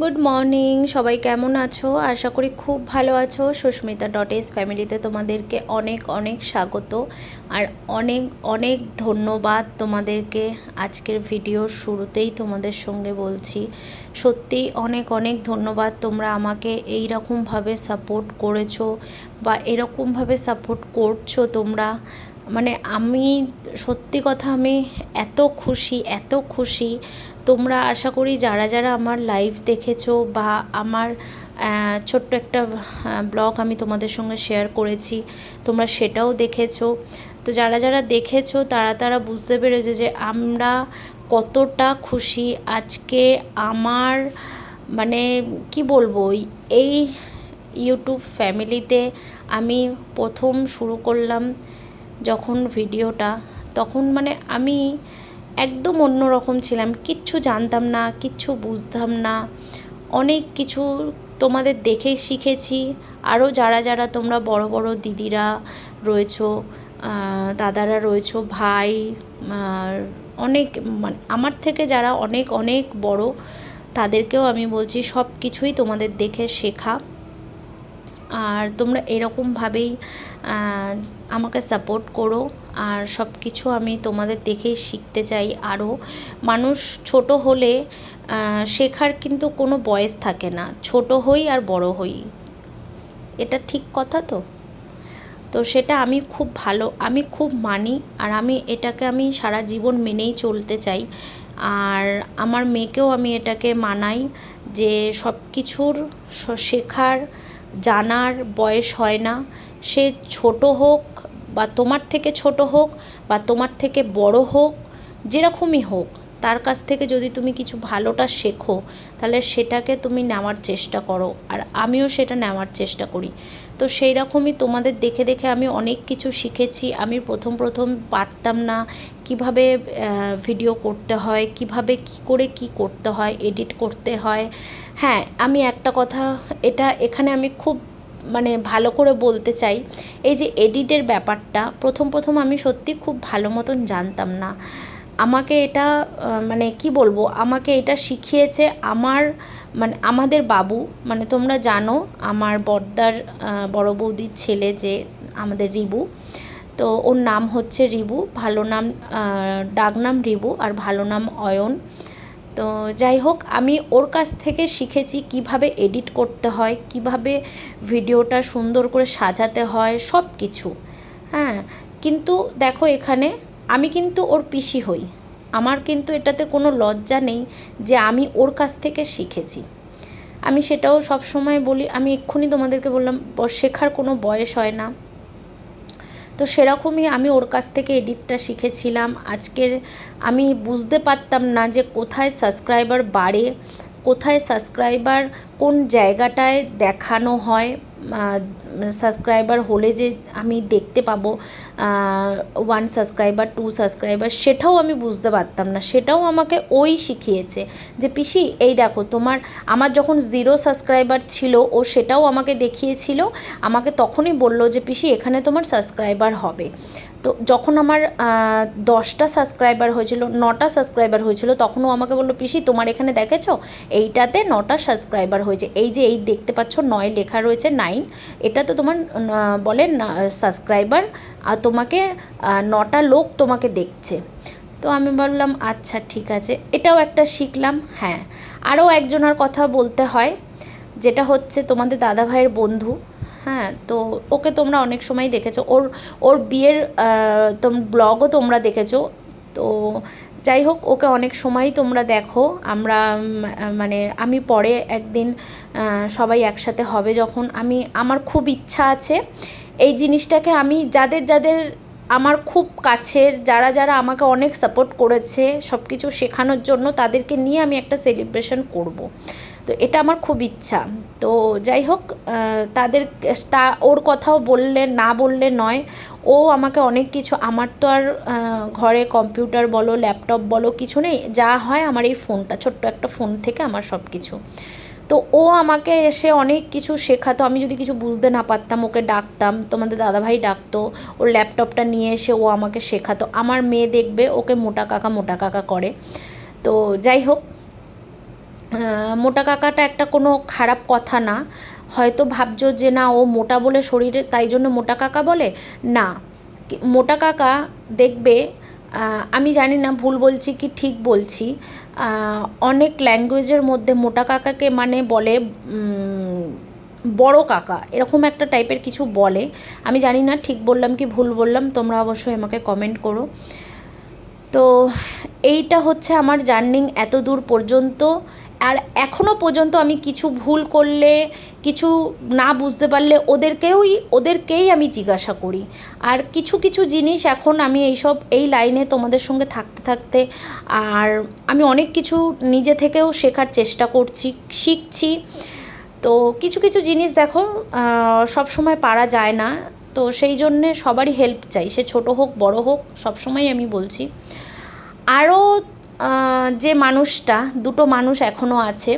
Good morning সবাই কেমন আছো? আশা করি খুব ভালো আছো। সুস্মিতা ডট এস ফ্যামিলিতে তোমাদেরকে অনেক অনেক স্বাগত আর অনেক অনেক ধন্যবাদ তোমাদেরকে আজকের ভিডিওর শুরুতেই তোমাদের সঙ্গে বলছি। সত্যি অনেক অনেক ধন্যবাদ তোমরা আমাকে এই রকমভাবে সাপোর্ট করেছ বা এরকমভাবে সাপোর্ট করছ তোমরা। মানে আমি, সত্যি কথা আমি এত খুশি এত খুশি তোমরা আশা করি যারা যারা আমার লাইভ দেখেছ বা আমার ছোট্ট একটা ব্লগ আমি তোমাদের সঙ্গে শেয়ার করেছি, তোমরা সেটাও দেখেছ। তো যারা যারা দেখেছ, তারা তারা বুঝতে পেরেছ যে আমরা কতটা খুশি আজকে আমার মানে কি বলব এই ইউটিউব ফ্যামিলিতে আমি প্রথম শুরু করলাম যখন ভিডিওটা তখন মানে আমি একদম অন্যরকম ছিলাম। কিচ্ছু জানতাম না, কিচ্ছু বুঝতাম না। অনেক কিছু তোমাদের দেখে শিখেছি। আরও যারা যারা তোমরা বড় বড় দিদিরা রয়েছো দাদারা রয়েছো, ভাই অনেক মানে আমার থেকে যারা অনেক অনেক বড়, তাদেরকেও আমি বলছি সব কিছুই তোমাদের দেখে শেখা। আর তোমরা এরকমভাবেই আমাকে সাপোর্ট করো। আর সব কিছু আমি তোমাদের দেখেই শিখতে চাই। আরও মানুষ ছোট হলে শেখার কিন্তু কোনো বয়স থাকে না। ছোট হই আর বড় হই। এটা ঠিক কথা তো? তো সেটা আমি খুব ভালো, আমি খুব মানি আর আমি এটাকে আমি সারা জীবন মেনেই চলতে চাই। আর আমার মেয়েকেও আমি এটাকে মানাই যে সব কিছুর শেখার, জানার বয়স হয় না। সে ছোট হোক বা তোমার থেকে ছোট হোক বা তোমার থেকে বড় হোক, যেরকমই হোক, তার কাছ থেকে যদি তুমি কিছু ভালোটা শেখো, তাহলে সেটাকে তুমি নেওয়ার চেষ্টা করো। আর আমিও সেটা নেওয়ার চেষ্টা করি। তো সেই রকমই তোমাদের দেখে দেখে আমি অনেক কিছু শিখেছি। আমি প্রথম প্রথম পারতাম না কীভাবে ভিডিও করতে হয়, কীভাবে কি করে কি করতে হয় এডিট করতে হয়। হ্যাঁ আমি একটা কথা, এটা এখানে আমি খুব মানে ভালো করে বলতে চাই এই যে এডিটের ব্যাপারটা প্রথম প্রথম আমি সত্যি খুব ভালো মতন জানতাম না। আমাকে এটা মানে কি বলব আমাকে এটা শিখিয়েছে আমার মানে আমাদের বাবু মানে তোমরা জানো আমার বড়দার আহ, বড় বৌদির ছেলে যে আমাদের রিবু। তো ওর নাম হচ্ছে রিবু ভালো নাম আহ, ডাকনাম রিবু আর ভালো নাম অয়ন। তো যাই হোক, আমি ওর কাছ থেকে শিখেছি কীভাবে এডিট করতে হয়, কীভাবে ভিডিওটা সুন্দর করে সাজাতে হয় সব কিছু হ্যাঁ কিন্তু দেখো এখানে আমি কিন্তু ওর পিসি হই। আমার কিন্তু এটাতে কোনো লজ্জা নেই যে আমি ওর কাছ থেকে শিখেছি। আমি সেটাও সব সময় বলি, আমি এক্ষুনি তোমাদেরকে বললাম শেখার কোনো বয়স হয় না। তো সেরকমই আমি ওর কাছ থেকে এডিটটা শিখেছিলাম। আজকের আমি বুঝতে পারতাম না যে কোথায় সাবস্ক্রাইবার বাড়ে, কোথায় সাবস্ক্রাইবার কোন জায়গাটায় দেখানো হয়। সাবস্ক্রাইবার হলে যে আমি দেখতে পাবো ওয়ান সাবস্ক্রাইবার টু সাবস্ক্রাইবার সেটাও আমি বুঝতে পারতাম না। সেটাও আমাকে ওই শিখিয়েছে যে, পিসি, এই দেখো, তোমার, আমার যখন জিরো সাবস্ক্রাইবার ছিল, ও সেটাও আমাকে দেখিয়েছিল, আমাকে তখনই বলল যে, পিসি, এখানে তোমার সাবস্ক্রাইবার হবে। তো যখন আমার দশটা সাবস্ক্রাইবার হয়েছিল, নটা সাবস্ক্রাইবার হয়েছিল, তখনও আমাকে বলল, পিসি, তোমার এখানে দেখেছ? এইটাতে নটা সাবস্ক্রাইবার হয়েছে। এই যে, এই দেখতে পাচ্ছ, নয় লেখা রয়েছে নাইন এটা তো তোমার বলে সাবস্ক্রাইবার আর তোমাকে নটা লোক তোমাকে দেখছে। তো আমি বললাম আচ্ছা ঠিক আছে। এটাও একটা শিখলাম হ্যাঁ। আরও একজনের কথা বলতে হয়, যেটা হচ্ছে তোমাদের দাদা ভাইয়ের বন্ধু হ্যাঁ। তো ওকে তোমরা অনেক সময় দেখেছ। ওর ওর বিয়ের তোম, ব্লগও তোমরা দেখেছ। তো যাই হোক ওকে অনেক সময় তোমরা দেখো। আমরা মানে আমি পরে একদিন সবাই একসাথে হবে যখন আমি, আমার খুব ইচ্ছা আছে। এই জিনিসটাকে আমি যাদের যাদের আমার খুব কাছের, যারা যারা আমাকে অনেক সাপোর্ট করেছে সব কিছু শেখানোর জন্য, তাদেরকে নিয়ে আমি একটা সেলিব্রেশন করব। তো এটা আমার খুব ইচ্ছা। তো যাই হোক তাদের, তা, ওর কথাও বললে, না বললে নয়। ও আমাকে অনেক কিছু, আমার তো আর ঘরে কম্পিউটার বলো ল্যাপটপ বলো, কিছু নেই। যা হয় আমার এই ফোনটা ছোট্ট একটা ফোন থেকে আমার সব কিছু তো ও আমাকে এসে অনেক কিছু শেখাতো। আমি যদি কিছু বুঝতে না পারতাম, ওকে ডাকতাম, তোমাদের দাদাভাই ডাকতো, ওর ল্যাপটপটা নিয়ে এসে ও আমাকে শেখাতো। আমার মেয়ে দেখবে, ওকে মোটা কাকা মোটা কাকা করে। তো যাই হোক মোটা কাকাটা একটা কোনো খারাপ কথা না। হয়তো ভাবছ যে না, ও মোটা বলে শরীরে, তাই জন্য মোটা কাকা বলে? না। মোটা কাকা দেখবে আমি জানি না, ভুল বলছি কি ঠিক বলছি। অনেক ল্যাঙ্গুয়েজের মধ্যে মোটা কাকাকে মানে বলে বড় কাকা, এরকম একটা টাইপের কিছু বলে। আমি জানি না, ঠিক বললাম কি ভুল বললাম, তোমরা অবশ্যই আমাকে কমেন্ট করো। তো, এইটা হচ্ছে আমার জার্নিং এত দূর পর্যন্ত। আর এখনও পর্যন্ত আমি কিছু ভুল করলে, কিছু না বুঝতে পারলে ওদেরকেওই, ওদেরকেই আমি জিজ্ঞাসা করি। আর কিছু কিছু জিনিস এখন আমি এইসব, এই লাইনে তোমাদের সঙ্গে থাকতে থাকতে আর আমি অনেক কিছু নিজে থেকেও শেখার চেষ্টা করছি, শিখছি। তো কিছু কিছু জিনিস দেখো সব সময় পারা যায় না। তো সেই জন্যে সবারই হেল্প চাই, সে ছোট হোক, বড় হোক সবসময় আমি বলছি। আরও যে মানুষটা, দুটো মানুষ এখনও আছে।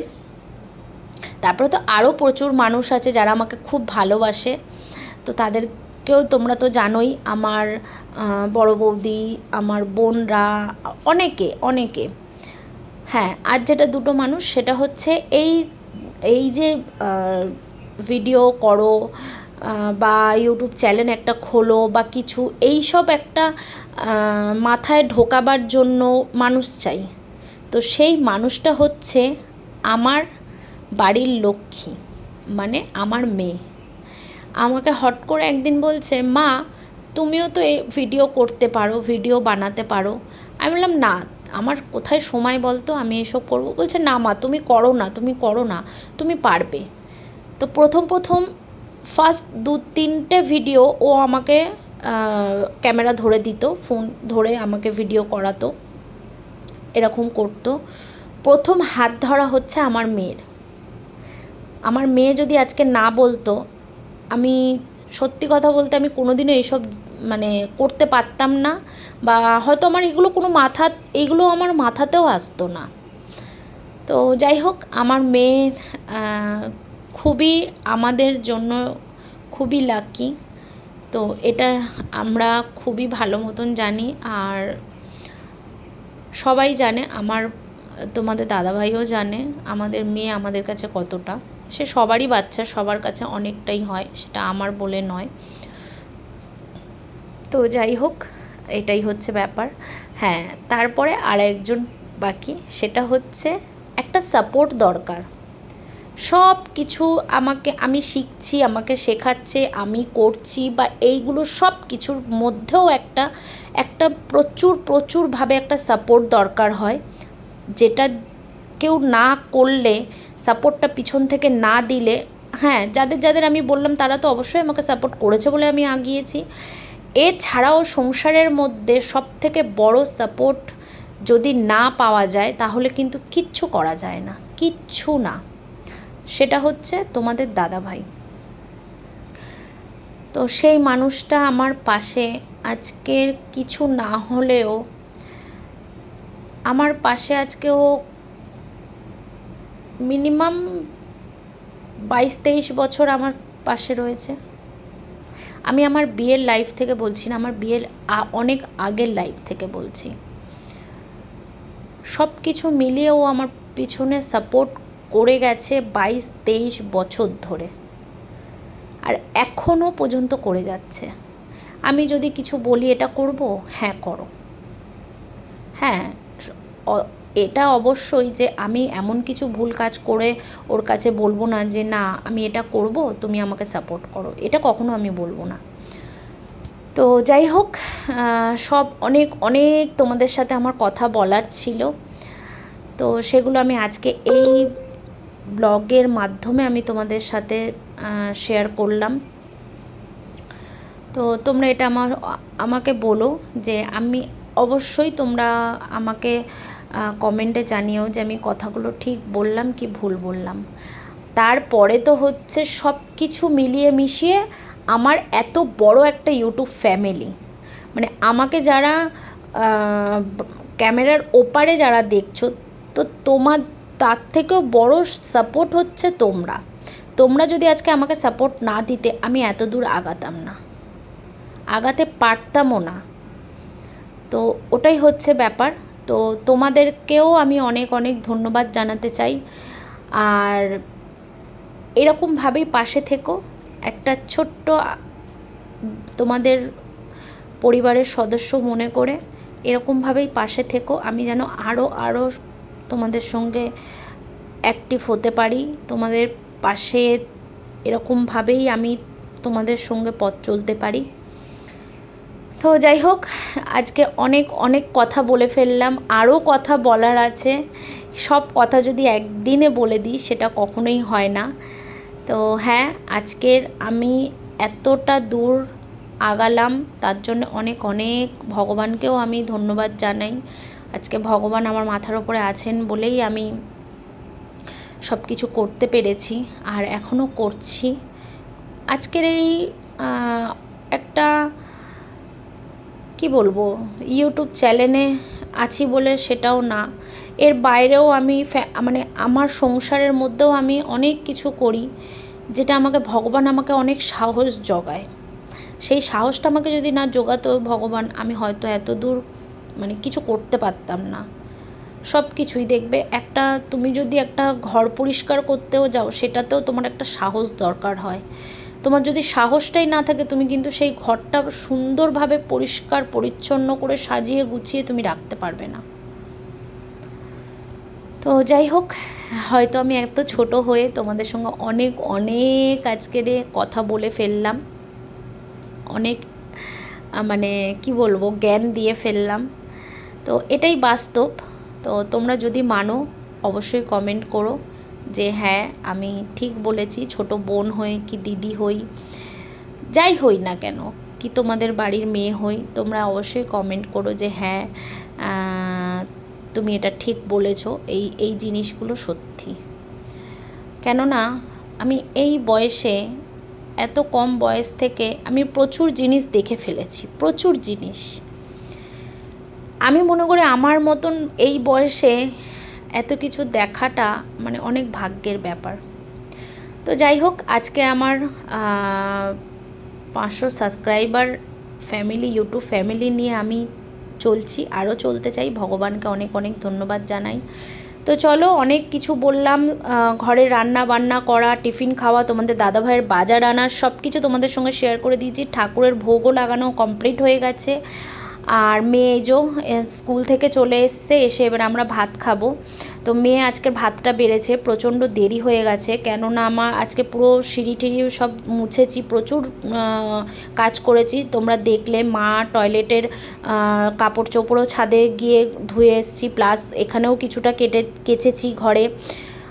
তারপরে তো আরও প্রচুর মানুষ আছে যারা আমাকে খুব ভালোবাসে। তো তাদেরকেও তোমরা তো জানোই, আমার বড় বৌদি, আমার বোনরা, অনেকে অনেকে। হ্যাঁ আর যেটা দুটো মানুষ, সেটা হচ্ছে এই এই যে ভিডিও করো বা ইউটিউব চ্যানেল একটা খোলো বা কিছু এই সব একটা মাথায় ঢোকাবার জন্য মানুষ চাই। তো সেই মানুষটা হচ্ছে আমার বাড়ির লক্ষ্মী মানে আমার মেয়ে। আমাকে হট করে একদিন বলছে, মা, তুমিও তো ভিডিও করতে পারো ভিডিও বানাতে পারো। আমি বললাম, না, আমার কোথায় সময় বলতো, আমি এসব করব? বলছে, না মা, তুমি করো না, তুমি করো না, তুমি পারবে। তো প্রথম প্রথম ফার্স্ট দু তিনটে ভিডিও ও আমাকে ক্যামেরা ধরে দিত, ফোন ধরে আমাকে ভিডিও করাতো, এরকম করতো। প্রথম হাত ধরা হচ্ছে আমার মেয়ের। আমার মেয়ে যদি আজকে না বলতো, আমি সত্যি কথা বলতে আমি কোনোদিনও এইসব মানে করতে পারতাম না বা হয়তো আমার এগুলো কোনো মাথা এইগুলো আমার মাথাতেও আসতো না। তো যাই হোক, আমার মেয়ে খুবই আমাদের জন্য খুবই লাকি তো এটা আমরা খুবই ভালো মতন জানি। আর সবাই জানে, আমার, তোমাদের দাদাভাইও জানে, আমাদের মেয়ে আমাদের কাছে কতটা। সে সবারই বাচ্চা, সবার কাছে অনেকটাই হয়, সেটা আমার বলে নয়। তো যাই হোক, এটাই হচ্ছে ব্যাপার। হ্যাঁ তারপরে আর একজন বাকি, সেটা হচ্ছে একটা সাপোর্ট দরকার। সব কিছু আমাকে, আমি শিখছি, আমাকে শেখাচ্ছে, আমি করছি বা এইগুলো সব কিছুর মধ্যেও একটা একটা প্রচুর, প্রচুরভাবে একটা সাপোর্ট দরকার হয়। যেটা কেউ না করলে সাপোর্টটা পিছন থেকে না দিলে হ্যাঁ যাদের যাদের আমি বললাম তারা তো অবশ্যই আমাকে সাপোর্ট করেছে বলে আমি আগিয়েছি। এছাড়াও সংসারের মধ্যে সব থেকে বড় সাপোর্ট যদি না পাওয়া যায়, তাহলে কিন্তু কিচ্ছু করা যায় না, কিচ্ছু না। সেটা হচ্ছে তোমাদের দাদা ভাই তো সেই মানুষটা আমার পাশে, আজকের কিছু না হলেও আমার পাশে আজকে ও মিনিমাম বাইশ তেইশ বছর আমার পাশে রয়েছে। আমি আমার বিয়ের লাইফ থেকে বলছি না, আমার বিয়ের অনেক আগের লাইফ থেকে বলছি। সব কিছু মিলিয়ে ও আমার পিছনে সাপোর্ট করে গেছে বাইশ, তেইশ বছর ধরে। আর এখনও পর্যন্ত করে যাচ্ছে। আমি যদি কিছু বলি এটা করব? হ্যাঁ করো। হ্যাঁ এটা অবশ্যই যে আমি এমন কিছু ভুল কাজ করে ওর কাছে বলব না যে, না, আমি এটা করব, তুমি আমাকে সাপোর্ট করো। এটা কখনো আমি বলব না। তো যাই হোক সব অনেক অনেক তোমাদের সাথে আমার কথা বলার ছিল। তো সেগুলো আমি আজকে এই ব্লগের মাধ্যমে আমি তোমাদের সাথে শেয়ার করলাম। তো তোমরা এটা আমার, আমাকে বলো যে আমি, অবশ্যই তোমরা আমাকে কমেন্টে জানিও যে আমি কথাগুলো ঠিক বললাম কি ভুল বললাম। তারপরে তো হচ্ছে সব কিছু মিলিয়ে মিশিয়ে আমার এত বড় একটা ইউটিউব ফ্যামিলি মানে আমাকে যারা ক্যামেরার ওপারে যারা দেখছ, তো তোমার তার থেকেও বড় সাপোর্ট হচ্ছে তোমরা। তোমরা যদি আজকে আমাকে সাপোর্ট না দিতে, আমি এত দূর আগাতাম না। আগাতে পারতামও না। তো ওটাই হচ্ছে ব্যাপার। তো তোমাদেরকেও আমি অনেক অনেক ধন্যবাদ জানাতে চাই। আর এরকমভাবেই পাশে থেকো। একটা ছোট্ট তোমাদের পরিবারের সদস্য মনে করে এরকমভাবেই পাশে থেকো। আমি যেন আরও আরও তোমাদের সঙ্গে অ্যাক্টিভ হতে পারি। তোমাদের পাশে এরকমভাবেই আমি তোমাদের সঙ্গে পথ চলতে পারি। তো যাই হোক, আজকে অনেক অনেক কথা বলে ফেললাম। আরও কথা বলার আছে। সব কথা যদি একদিনে বলে দিই, সেটা কখনোই হয় না। তো হ্যাঁ আজকের আমি এতটা দূর আগালাম, তার জন্য অনেক অনেক ভগবানকেও আমি ধন্যবাদ জানাই। আজকে ভগবান আমার মাথার ওপরে আছেন বলেই আমি সব কিছু করতে পেরেছি আর এখনও করছি। আজকের এই একটা, কি বলব ইউটিউব চ্যানেলে আছি বলে সেটাও না। এর বাইরেও আমি মানে আমার সংসারের মধ্যেও আমি অনেক কিছু করি যেটা আমাকে, ভগবান আমাকে অনেক সাহস জোগায়। সেই সাহসটা আমাকে যদি না জোগাতো ভগবান, আমি হয়তো এত দূর মানে কিছু করতে পারতাম না। সব কিছুই দেখবে, একটা তুমি যদি একটা ঘর পরিষ্কার করতেও যাও, সেটাতেও তোমার একটা সাহস দরকার হয়। তোমার যদি সাহসটাই না থাকে, তুমি কিন্তু সেই ঘরটা সুন্দরভাবে পরিষ্কার, পরিচ্ছন্ন করে সাজিয়ে গুছিয়ে তুমি রাখতে পারবে না। তো যাই হোক, হয়তো আমি এত ছোট হয়ে তোমাদের সঙ্গে অনেক অনেক আজকের কথা বলে ফেললাম। অনেক মানে কি বলব, জ্ঞান দিয়ে ফেললাম। তো এটাই বাস্তব। তো তোমরা যদি মানো, অবশ্যই কমেন্ট করো যে হ্যাঁ আমি ঠিক বলেছি, ছোট বোন হই কি দিদি হই, যাই হই না কেন, কি তোমাদের বাড়ির মেয়ে হই, তোমরা অবশ্যই কমেন্ট করো যে হ্যাঁ তুমি এটা ঠিক বলেছ, এই এই জিনিসগুলো সত্যি। কেননা, আমি এই বয়সে, এত কম বয়স থেকে আমি প্রচুর জিনিস দেখে ফেলেছি, প্রচুর জিনিস। আমি মনে করি আমার মতন এই বয়সে এত কিছু দেখাটা মানে অনেক ভাগ্যের ব্যাপার। তো যাই হোক, আজকে আমার পাঁচশো সাবস্ক্রাইবার ফ্যামিলি, ইউটিউব ফ্যামিলি নিয়ে আমি চলছি, আরও চলতে চাই। ভগবানকে অনেক অনেক ধন্যবাদ জানাই। তো চলো, অনেক কিছু বললাম ঘরে রান্না বান্না করা, টিফিন খাওয়া, তোমাদের দাদাভাইয়ের বাজার আনা সব কিছু তোমাদের সঙ্গে শেয়ার করে দিয়েছি। ঠাকুরের ভোগও লাগানো কমপ্লিট হয়ে গেছে। আর মেয়ে যো স্কুল থেকে চলে এসছে, এসে এবার আমরা ভাত খাব। তো মেয়ে আজকে ভাতটা বেড়েছে, প্রচণ্ড দেরি হয়ে গেছে, কেননা আমার আজকে পুরো সিঁড়ি টিড়ি সব মুছেছি, প্রচুর কাজ করেছি। তোমরা দেখলে মা টয়লেটের কাপড় চোপড়ও ছাদে গিয়ে ধুয়ে এসেছি, প্লাস এখানেও কিছুটা কেটে, কেচেছি ঘরে।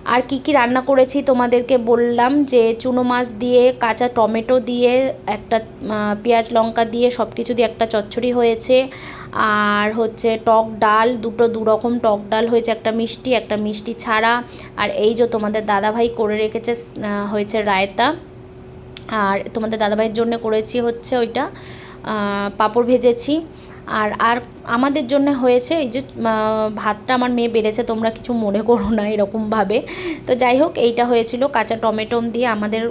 আর কি কি রান্না করেছি তোমাদেরকে বললাম যে চুনো মাছ দিয়ে, কাঁচা টমেটো দিয়ে, একটা পেঁয়াজ লঙ্কা দিয়ে সব কিছু দিয়ে একটা চচ্চড়ি হয়েছে। আর হচ্ছে টক ডাল, দুটো দু রকম টক ডাল হয়েছে, একটা মিষ্টি একটা মিষ্টি ছাড়া। আর এই যে তোমাদের দাদাভাই করে রেখেছে হয়েছে রায়তা। আর তোমাদের দাদাভাইয়ের জন্য করেছি হচ্ছে ওইটা পাঁপড় ভেজেছি। আর আর আমাদের জন্য হয়েছে এই যে ভাতটা আমার মেয়ে বেড়েছে, তোমরা কিছু মনে করো না এরকমভাবে। তো যাই হোক, এইটা হয়েছিল কাঁচা টমেটো দিয়ে আমাদের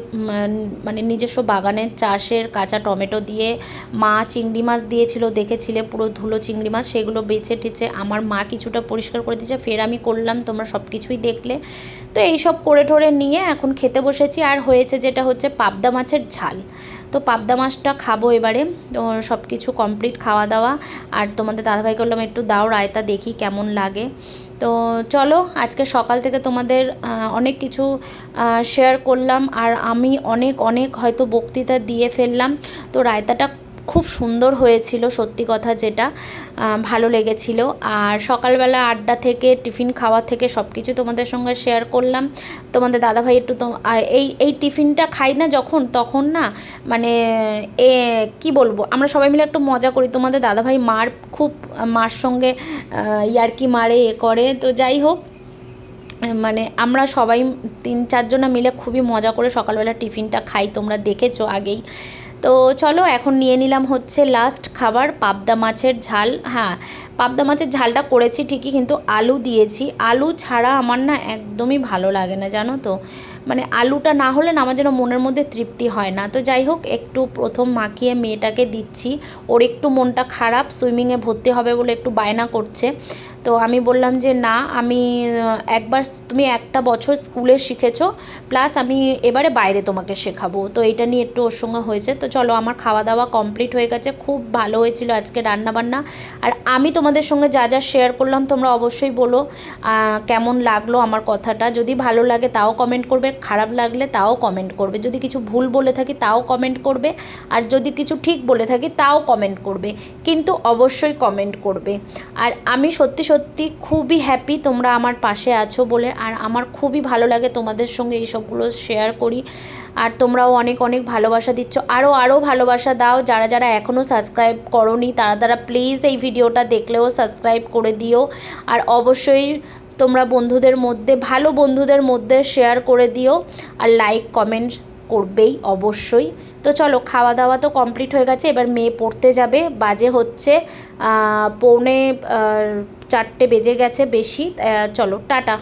মানে নিজস্ব বাগানের চাষের কাঁচা টমেটো দিয়ে মা চিংড়ি মাছ দিয়েছিল, দেখেছিলে পুরো ধুলো চিংড়ি মাছ, সেগুলো বেছে টেছে আমার মা কিছুটা পরিষ্কার করে দিয়েছে, ফের আমি করলাম, তোমরা সব কিছুই দেখলে। তো এই সব করে ঠোরে নিয়ে এখন খেতে বসেছি, আর হয়েছে যেটা হচ্ছে পাবদা মাছের ঝাল। তো পাবদা মাছটা খাব এবারে। সব কিছু কমপ্লিট খাওয়া দাওয়া। আর তোমাদের দাদাভাই করলাম একটু দাও রায়তা, দেখি কেমন লাগে। তো চলো, আজকে সকাল থেকে তোমাদের অনেক কিছু শেয়ার করলাম। আর আমি অনেক অনেক হয়তো বক্তৃতা দিয়ে ফেললাম। তো রায়তাটা খুব সুন্দর হয়েছিল, সত্যি কথা যেটা। ভালো লেগেছিল। আর সকালবেলা আড্ডা থেকে, টিফিন খাওয়া থেকে সব কিছু তোমাদের সঙ্গে শেয়ার করলাম। তোমাদের দাদাভাই একটু তো এই এই টিফিনটা খাই না যখন, তখন না মানে এ, কি বলব, আমরা সবাই মিলে একটু মজা করি। তোমাদের দাদাভাই মার খুব, মার সঙ্গে ইয়ার্কি মারে, এ করে। তো যাই হোক মানে আমরা সবাই তিন চারজনা মিলে খুবই মজা করে সকালবেলা টিফিনটা খাই। তোমরা দেখেছ আগেই। তো চলো এখন নিয়ে নিলাম হচ্ছে লাস্ট খাবার, পাবদা মাছের ঝাল। হ্যাঁ পাবদা মাছের ঝালটা করেছি ঠিকই কিন্তু আলু দিয়েছি। আলু ছাড়া আমার না একদমই ভালো লাগে না, জানো তো? মানে আলুটা না হলে না আমার যেন মনের মধ্যে তৃপ্তি হয় না। তো যাই হোক, একটু প্রথম মাখিয়ে মেয়েটাকে দিচ্ছি। ওর একটু মনটা খারাপ সুইমিংয়ে ভর্তি হবে বলে একটু বায়না করছে। তো আমি বললাম যে না, আমি একবার তুমি একটা বছর স্কুলে শিখেছো, প্লাস আমি এবারে বাইরে তোমাকে শেখাবো। তো এটা নিয়ে একটু ওর সঙ্গে হয়েছে। তো চলো আমার খাওয়া দাওয়া কমপ্লিট হয়ে গেছে। খুব ভালো হয়েছিল আজকে রান্না বান্না আর আমি তোমাদের সঙ্গে যা যা শেয়ার করলাম তোমরা অবশ্যই বলো কেমন লাগল আমার কথাটা। যদি ভালো লাগে তাও কমেন্ট করবে, খারাপ লাগলে তাও কমেন্ট করবে। যদি কিছু ভুল বলে থাকি তাও কমেন্ট করবে। আর যদি কিছু ঠিক বলে থাকি তাও কমেন্ট করবে। কিন্তু অবশ্যই কমেন্ট করবে। আর আমি সত্যি সত্যি খুবই হ্যাপি তোমরা আমার পাশে আছো বলে, আর আমার খুবই ভালো লাগে তোমাদের সঙ্গে এইসবগুলো শেয়ার করি। আর তোমরাও অনেক অনেক ভালোবাসা দিচ্ছ। আরও আরও ভালোবাসা দাও। যারা যারা এখনও সাবস্ক্রাইব করনি, তারা তারা প্লিজ এই ভিডিওটা দেখলেও সাবস্ক্রাইব করে দিও। আর অবশ্যই তোমরা বন্ধুদের মধ্যে, ভালো বন্ধুদের মধ্যে শেয়ার করে দিও। আর লাইক কমেন্ট করবেই অবশ্যই। তো চলো খাওয়া দাওয়া তো কমপ্লিট হয়ে গেছে। এবার মেয়ে পড়তে যাবে। বাজে হচ্ছে পৌনে চারটে বেজে গেছে বেশি চলো টাটা।